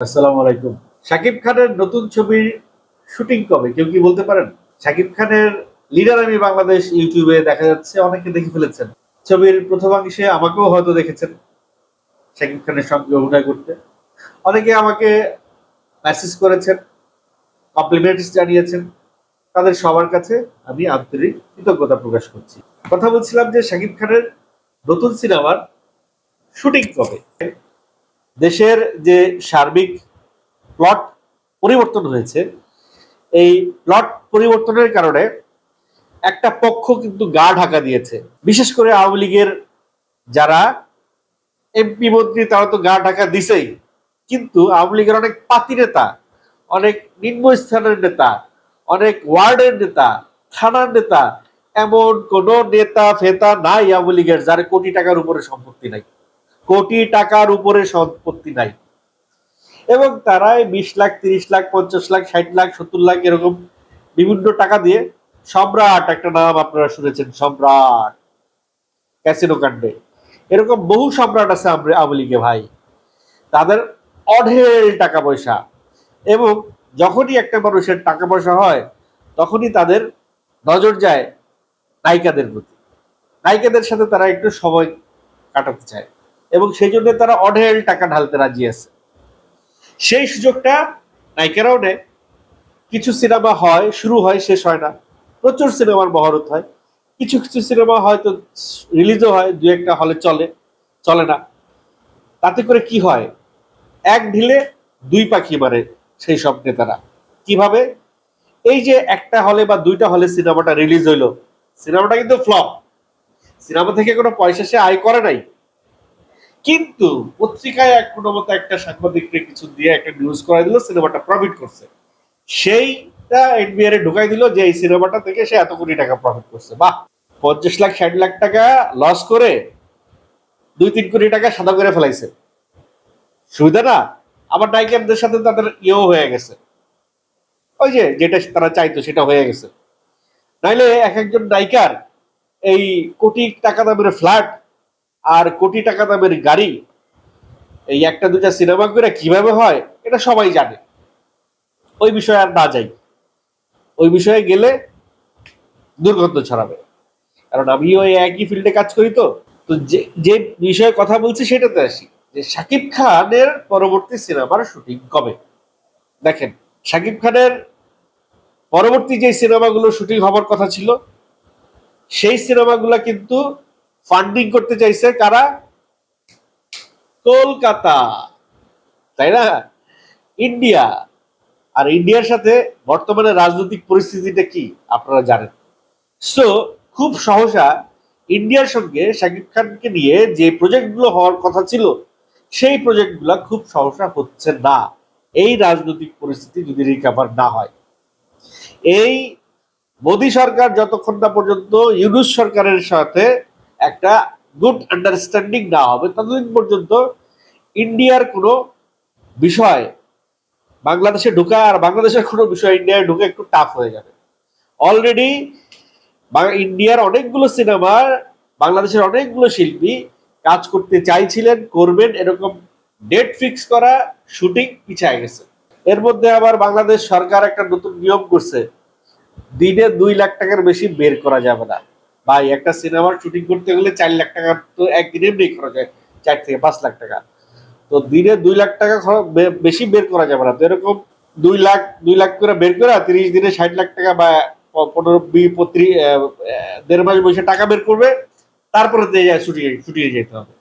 আসসালামু আলাইকুম। শাকিব খানের নতুন ছবির শুটিং কবে, কেউ কি বলতে পারেন? শাকিব খানের লিডার আমি বাংলাদেশ ইউটিউবে দেখা যাচ্ছে, অনেকে দেখে ফেলেছেন। ছবির প্রথমাংশে আমাকেও হয়তো দেখেছেন শাকিব খানের সঙ্গে অভিনয় করতে। অনেকে আমাকে মেসেজ করেছেন কমপ্লিমেন্টস জানিয়েছেন। তাদের সবার কাছে আমি আন্তরিক কৃতজ্ঞতা প্রকাশ করছি। কথা বলছিলাম যে শাকিব খানের নতুন সিনেমার শুটিং কবে? দেশের যে সার্বিক প্লট পরিবর্তন হয়েছে, এই প্লট পরিবর্তনের কারণে একটা পক্ষ কিন্তু গা ঢাকা দিয়েছে। বিশেষ করে আওয়ামী লীগের যারা এমপি মন্ত্রী, তারা তো গা ঢাকা দিছেই। কিন্তু আওয়ামী লীগের অনেক পাতি নেতা, অনেক নিম্ন স্থানের নেতা, অনেক ওয়ার্ডের নেতা, থানার নেতা, এমন কোন নেতা ফেতা নাই আওয়ামী লীগের যার কোটি টাকার উপরে সম্পত্তি নাই। কোটি টাকার উপরে সম্পত্তি নাই। এবং তারা বিশ লাখ, তিরিশ লাখ, পঞ্চাশ লাখ, ষাট লাখ, সত্তর লাখ এরকম বিভিন্ন টাকা দিয়ে সম্রাট একটা নাম আপনারা শুনেছেন, সম্রাট। ক্যাসিনো কাণ্ডে। এরকম বহু সম্রাট আছে আওয়ামী লীগে ভাই। তাদের অঢেল টাকা পয়সা। এবং যখনই একটা মানুষের টাকা পয়সা হয়, তখনই তাদের নজর যায় নায়িকাদের প্রতি। নায়িকাদের সাথে তারা একটু সময় কাটাতে চায়। এবং সেই জন্য তারা অঢেল টাকা ঢালতে রাজি আছে। সেই সুযোগটা নায়িকারাও নেয় কিছু সিনেমা হয়, শুরু হয়, শেষ হয় না। প্রচুর সিনেমার মহরত হয়। কিছু কিছু সিনেমা হয়তো রিলিজও হয় দু একটা হলে চলে চলে না। তাতে করে কি হয়? এক ঢিলে দুই পাখি মারে সেই সব নেতারা। কীভাবে? এই যে একটা হলে বা দুইটা হলে সিনেমাটা রিলিজ হইল, সিনেমাটা কিন্তু ফ্লপ। সিনেমা থেকে কোনো পয়সা সে আয় করে নাই। কিন্তু পত্রিকায় এক কোনো মতো একটা সাংবাদিককে কিছু দিয়ে একটা নিউজ করাই দিল, সিনেমাটা প্রফিট করছে। সেইটা এনবিআর এ ঢুকাই দিল যে এই সিনেমাটা থেকে সে এত কোটি টাকা প্রফিট করছে। বাহ! পঞ্চাশ লাখ, ষাট লাখ টাকা লস করে দুই তিন কোটি টাকা সাদা করে ফেলাইছে। সুবিধা না? আবার নায়িকাদের সাথে তাদের ইয়েও হয়ে গেছে। ওই যে যেটা তারা চাইতো সেটা হয়ে গেছে। নাইলে এক একজন নায়িকার এই কোটি টাকা দামের ফ্ল্যাট আর কোটি টাকা দামের গাড়ি, এই একটা দুটা সিনেমা করে কীভাবে হয়, এটা সবাই জানে। ওই বিষয়ে আর না যাই। ওই বিষয়ে গেলে দুর্গন্ধ ছড়াবে। কারণ আমিও এই একই ফিল্ডে কাজ করি তো। তো যে যে বিষয়ে কথা বলছি সেটাতে আসি। যে শাকিব খানের পরবর্তী সিনেমার শুটিং কবে? দেখেন, শাকিব খানের পরবর্তী যে সিনেমাগুলো শুটিং হবার কথা ছিল, সেই সিনেমাগুলো কিন্তু ফান্ডিং করতে চাইছে কারা? কলকাতা। তাই না? ইন্ডিয়া। আর ইন্ডিয়ার সাথে বর্তমানে রাজনৈতিক পরিস্থিতিটা কি, আপনারা জানেন। সো খুব সহসা ইন্ডিয়ার সঙ্গে শাকিব খানকে নিয়ে যে প্রজেক্টগুলো হওয়ার কথা ছিল, সেই প্রজেক্টগুলো খুব সহসা হচ্ছে না। এই রাজনৈতিক পরিস্থিতি যদি রিকাভার না হয়। এই মোদী সরকার যতক্ষণ না পর্যন্ত, ইউনুস সরকারের সাথে একটা গুড আন্ডারস্ট্যান্ডিং না হবে। ততদিন পর্যন্ত ইন্ডিয়ার কোনো বিষয় বাংলাদেশে ঢুকা আর বাংলাদেশের কোনো বিষয় ইন্ডিয়ায় ঢুকে একটু টাফ হয়ে যাবে। অলরেডি ইন্ডিয়ার অনেকগুলো সিনেমা বাংলাদেশের অনেকগুলো শিল্পী কাজ করতে চাইছিলেন, করবেন, এরকম ডেট ফিক্স করা শুটিং পিছায় গেছে। এর মধ্যে আবার বাংলাদেশ সরকার একটা নতুন নিয়ম করছে, দিনে দুই লাখ টাকার বেশি বের করা যাবে না। ভাই একটা সিনেমার শুটিং করতে গেলে চার লাখ টাকা তো একদিনে এমনি খরচ হয় চার থেকে পাঁচ লাখ টাকা। তো দিনে দুই লাখ টাকা বেশি বের করা যাবে না। তো এরকম দুই লাখ দুই লাখ করে বের করে তিরিশ দিনে ষাট লাখ টাকা বা পনেরো বি- পত্রি- আহ, আহ, দেড় মাস বসে টাকা বের করবে তারপরে দিয়ে যায় শুটিং যেতে হবে।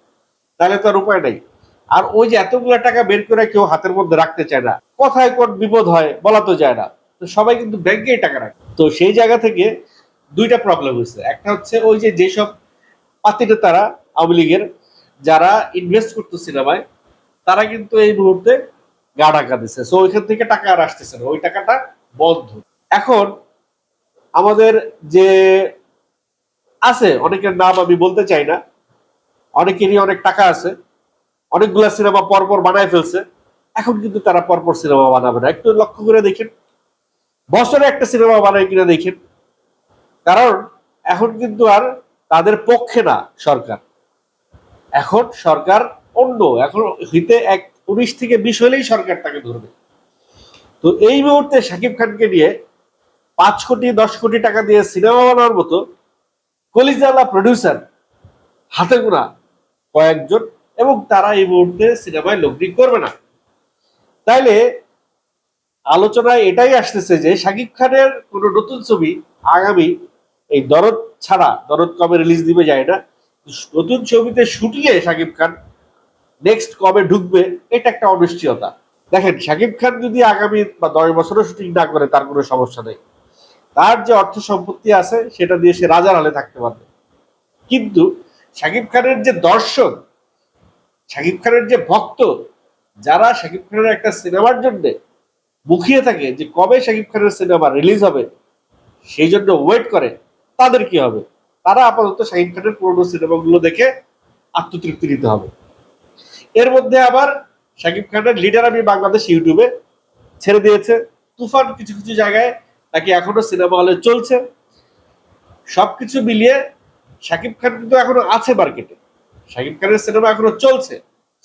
তাহলে তো আর উপায় নাই। আর ওই যে এতগুলো টাকা বের করে কেউ হাতের মধ্যে রাখতে চায় না। কোথায় কোন বিপদ হয় বলা তো যায় না। তো সবাই কিন্তু ব্যাংকেই টাকা রাখে। তো সেই জায়গা থেকে দুইটা প্রবলেম হয়েছে। একটা হচ্ছে ওই যে যেসব পাতিটা তারা আওয়ামী লীগের যারা ইনভেস্ট করতো সিনেমায় তারা কিন্তু এই মুহূর্তে গা টাকা দিচ্ছে সো ওইখান থেকে টাকা আর আসতেছে না। ওই টাকাটা বন্ধ। এখন আমাদের যে আছে, অনেকের নাম আমি বলতে চাই না। অনেকেরই অনেক টাকা আছে। অনেকগুলা সিনেমা পরপর বানায় ফেলছে। এখন কিন্তু তারা পরপর সিনেমা বানাবে না। একটু লক্ষ্য করে দেখেন। বছরে একটা সিনেমা বানায় কিনা দেখেন। কারণ এখন কিন্তু আর তাদের পক্ষে না সরকার। এখন সরকার অন্য, এখন হিতে এক উনিশ থেকে বিশ হলেই সরকার তাকে ধরবে। তো এই মুহূর্তে শাকিব খানকে নিয়ে পাঁচ কোটি, দশ কোটি টাকা দিয়ে সিনেমা বানানোর মতো কলিজালা প্রডিউসার হাতে গোনা কয়েকজন এবং তারা এই মুহূর্তে সিনেমায় লগ্নি করবে না। তাইলে আলোচনায় এটাই আসতেছে যে শাকিব খানের কোন নতুন ছবি আগামী এই দরদ ছাড়া, দরদ কবে রিলিজ দিবে যায় না। নতুন ছবিতে শুটিংয়ে শাকিব খান নেক্সট কবে ঢুকবে, এটা একটা অনিশ্চয়তা। দেখেন, শাকিব খান যদি আগামী বা দশ বছরও শুটিং না করে, তার কোনো সমস্যা নেই। তার যে অর্থ সম্পত্তি আছে, সেটা দিয়ে সে রাজার হালে থাকতে পারবে। কিন্তু শাকিব খানের যে দর্শক শাকিব খানের যে ভক্ত, যারা শাকিব খানের একটা সিনেমার জন্য মুখিয়ে থাকে যে কবে শাকিব খানের সিনেমা রিলিজ হবে, সেই জন্য ওয়েট করে। তাদের কি হবে? তারা আপাতত শাকিব খানের পুরোনো সিনেমাগুলো দেখে আত্মতৃপ্তি নিতে হবে। এর মধ্যে আবার শাকিব খানের লিডার আমি বাংলাদেশ ইউটিউবে ছেড়ে দিয়েছে। তুফান কিছু কিছু জায়গায় নাকি এখনও সিনেমা হলে চলছে। সবকিছু মিলিয়ে শাকিব খান কিন্তু এখনও আছে মার্কেটে। শাকিব খানের সিনেমা এখনও চলছে।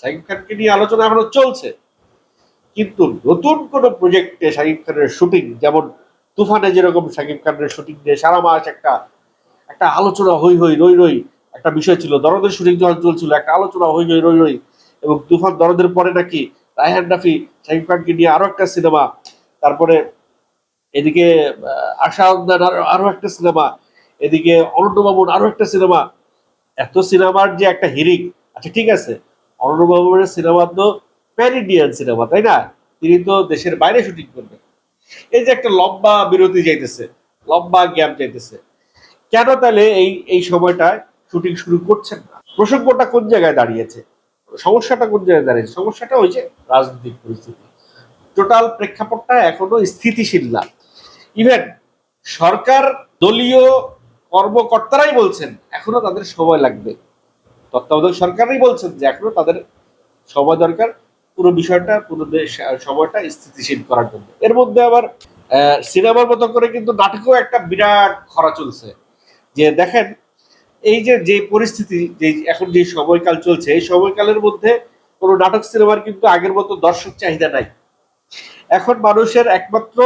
শাকিব খানকে নিয়ে আলোচনা এখনও চলছে। কিন্তু নতুন কোন প্রজেক্টে শাকিব খানের শুটিং যেমন তুফানে যেরকম শাকিব খানের শুটিং নিয়ে সারা মাস একটা একটা আলোচনা হই হই রই রই একটা বিষয় ছিল। দরদের শুটিং যখন চলছিল, একটা আলোচনা হই হই রই রই এবং তুফান দরদের পরে নাকি রায়হান রাফি শাকিব খানকে নিয়ে আরও একটা সিনেমা, তারপরে এদিকে আশা আরও একটা সিনেমা, এদিকে অরণ্যবাবুর আরও একটা সিনেমা। এত সিনেমার যে একটা হিরিং আচ্ছা ঠিক আছে অরণ্যবাবুর সিনেমা তো প্যান ইন্ডিয়ান সিনেমা, তাই না? তিনি তো দেশের বাইরে শুটিং করবেন। এই যে একটা লম্বা বিরতি যাইতেছে, লম্বা গ্যাপ যাইতেছে, কেন তাহলে এই এই সময়টায় শুটিং শুরু করছেন না? প্রসঙ্গটা কোন জায়গায় দাঁড়িয়েছে? সমস্যাটা কোন জায়গায় দাঁড়িয়েছে? সমস্যাটা যে রাজনৈতিক পরিস্থিতি। টোটাল প্রেক্ষাপটটা এখনও স্থিতিশীল না। ইভেন সরকার, দলীয় কর্মকর্তারাই বলছেন, এখনও তাদের সময় লাগবে। তত্ত্বাবধায়ক সরকারই বলছেন যে এখনও তাদের সময় দরকার। পুরো বিষয়টা, পুরো সময়টা স্থিতিশীল করার জন্য। এর মধ্যে আবার সিনেমার মতো করে কিন্তু নাটকেও একটা বিরাট খরা চলছে। যে দেখেন, এই যে যে পরিস্থিতি, যে এখন যে সময়কাল চলছে, এই সময়কালের মধ্যে কোনো নাটক সিনেমার কিন্তু আগের মতো দর্শক চাহিদা নাই। এখন মানুষের একমাত্র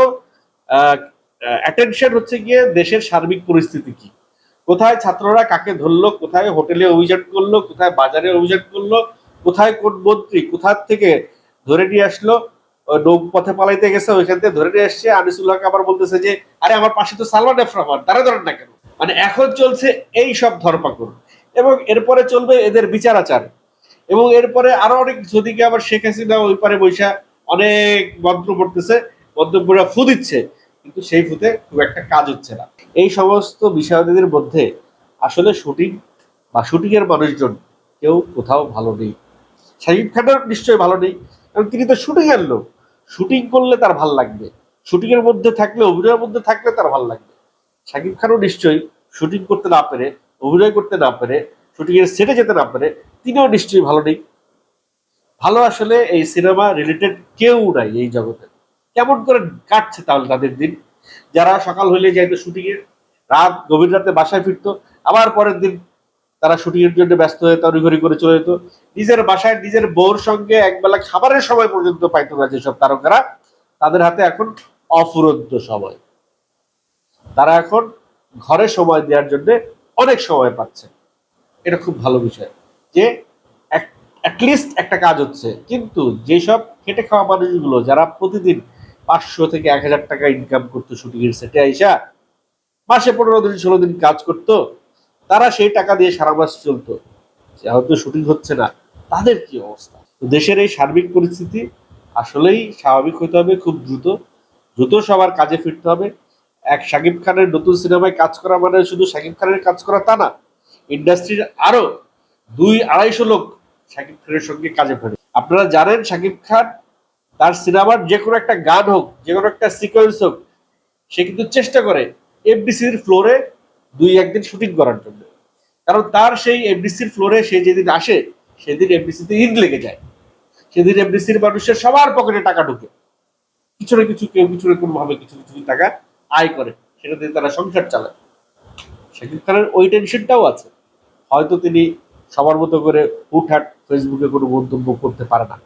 অ্যাটেনশন হচ্ছে গিয়ে দেশের সার্বিক পরিস্থিতি কি। কোথায় ছাত্ররা কাকে ধরলো, কোথায় হোটেলে অভিযান করল, কোথায় বাজারে অভিযান করল কোথায় কোন মন্ত্রী কোথার থেকে ধরে নিয়ে আসলো ওই নৌপথে পালাইতে গেছে, ওইখান থেকে ধরে নিয়ে আসছে আনিসুল হক আবার বলতেছে যে, আরে আমার পাশে তো সালমান এফ রহমান, তারা ধরেন না কেন? মানে এখন চলছে এই সব ধরপাকড় এবং এরপরে চলবে এদের বিচার আচার এবং এরপরে আরও অনেক যদিকে আবার শেখ হাসিনা ওই পারে বৈশা অনেক মন্ত্র পড়তেছে মন্তব্যরা ফু দিচ্ছে, কিন্তু সেই ফুতে খুব একটা কাজ হচ্ছে না। এই সমস্ত বিষয়াদিদের মধ্যে আসলে শুটিং বা শুটিং এর মানুষজন কেউ কোথাও ভালো নেই। শাহিদ খানের নিশ্চয়ই ভালো নেই, কারণ তিনি তো শুটিং এর লোক। শুটিং করলে তার ভালো লাগবে। শুটিং এর মধ্যে থাকলে, অভিনয়ের মধ্যে থাকলে তার ভালো লাগবে। শাকিব খানও নিশ্চয়ই শুটিং করতে না পেরে, অভিনয় করতে না পেরে শুটিং এর সেটে যেতে না পেরে, তিনিও নিশ্চয়ই ভালো নেই। ভালো আসলে এই সিনেমা রিলেটেড কেউ নাই এই জগতে। কেমন করে কাটছে তাহলে তাদের দিন? যারা সকাল হইলে যাইতো শুটিং এ রাত গভীর রাতে বাসায় ফিরতো, আবার পরের দিন তারা শুটিং এর জন্য ব্যস্ত হয়ে তড়িঘড়ি করে চলে যেত। নিজের বাসায় নিজের বউর সঙ্গে একবেলা খাবারের সময় পর্যন্ত পাইতো না যেসব তারকারা। তাদের হাতে এখন অফুরন্ত সময়। তারা এখন ঘরে সময় দেওয়ার জন্য অনেক সময় পাচ্ছে। এটা খুব ভালো বিষয় যে অ্যাটলিস্ট একটা কাজ হচ্ছে। কিন্তু যেসব খেটে খাওয়া মানুষগুলো যারা প্রতিদিন পাঁচশো থেকে এক হাজার টাকা ইনকাম করতো শুটিং এর সেটে আইসা, মাসে পনেরো দিন, ষোলো দিন কাজ করতো তারা সেই টাকা দিয়ে সারা মাস চলতো। যেহেতু শুটিং হচ্ছে না, তাদের কি অবস্থা? দেশের এই সার্বিক পরিস্থিতি আসলেই স্বাভাবিক হতে হবে, খুব দ্রুত। দ্রুত সবার কাজে ফিরতে হবে। এক শাকিব খানের নতুন সিনেমায় কাজ করা মানে শুধু শাকিব খানের কাজ করা তা না, ইন্ডাস্ট্রির আরও দুই আড়াইশো লোক শাকিব খানের সঙ্গে কাজে ফেরে আপনারা জানেন, শাকিব খান তার সিনেমার যে কোনো একটা গান হোক, যে কোনো একটা সিকোয়েন্স হোক, সে কিন্তু চেষ্টা করে। এফডিসির ফ্লোরে দুই একদিন শুটিং করার জন্য। কারণ তার সেই এফডিসির ফ্লোরে সে যেদিন আসে, সেদিন এফডিসিতে ঈদ লেগে যায়। সেদিন এফডিসির মানুষের সবার পকেটে টাকা ঢুকে। কিছু না কিছু কেউ কিছু না কোনো ভাবে কিছু কিছু টাকা আয় করে, সেটা দিয়ে তারা সংসার চালায়। শাকিব খানের ওই টেনশনটাও আছে। হয়তো তিনি সবার মতো করে হুটহাট ফেসবুকে কোনো মন্তব্য করতে পারে না।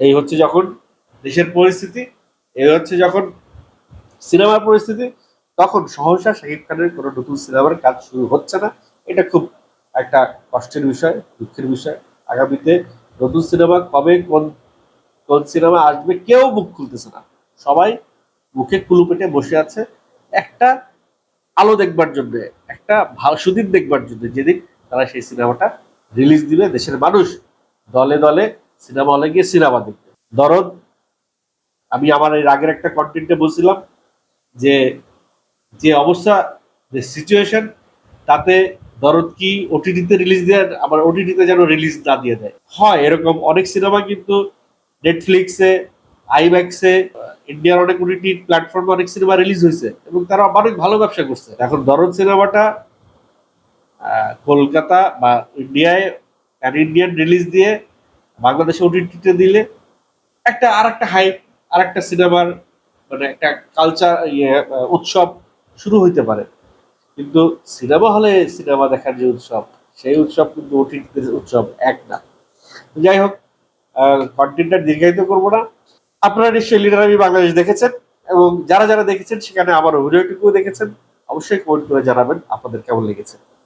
এই হচ্ছে যখন দেশের পরিস্থিতি, এই হচ্ছে যখন সিনেমার পরিস্থিতি তখন সহসা শাকিব খানের কোনো নতুন সিনেমার কাজ শুরু হচ্ছে না। এটা খুব একটা কষ্টের বিষয়, দুঃখের বিষয়। আগামীতে নতুন সিনেমা কবে, কোন কোন সিনেমা আসবে, কেউ মুখ খুলতেছে না। সবাই মুখে কুলু পেটে বসে আছে। একটা আলো দেখবার জন্য, একটা ভালো সুদিন দেখবার জন্য যেদিন তারা সেই সিনেমাটা রিলিজ দিবে, দেশের মানুষ দলে দলে সিনেমা হলে গিয়ে সিনেমা দেখবে। দরদ, আমি আমার এর আগের একটা কন্টেন্টে বলছিলাম যে যে অবস্থা, যে সিচুয়েশন তাতে দরদ কি ওটিটিতে রিলিজ দেয়, আবার ওটিটিতে যেন রিলিজ না দিয়ে দেয়? হয়, এরকম অনেক সিনেমা কিন্তু নেটফ্লিক্সে আইম্যাক্সে ইন্ডিয়ার অনেক ওটিটি প্ল্যাটফর্মে অনেক সিনেমা রিলিজ হয়েছে এবং তারা অনেক ভালো ব্যবসা করছে। এখন দরদ সিনেমাটা কলকাতা বা ইন্ডিয়ায় প্যান ইন্ডিয়ান রিলিজ দিয়ে বাংলাদেশে ওটিটিতে দিলে একটা আর একটা হাইপ আর একটা সিনেমার মানে একটা কালচার ইয়ে উৎসব শুরু হইতে পারে। কিন্তু সিনেমা হলে সিনেমা দেখার যে উৎসব, সেই উৎসব কিন্তু ওটিটিতে উৎসব এক না। যাই হোক কন্টেন্টটা দীর্ঘায়িত করব না। আপনারা নিশ্চয়ই লিডার আমি বাংলাদেশ দেখেছেন এবং যারা যারা দেখেছেন, সেখানে আমার অভিনয়টুকুও দেখেছেন। অবশ্যই কমেন্ট করে জানাবেন আপনাদের কেমন লেগেছে।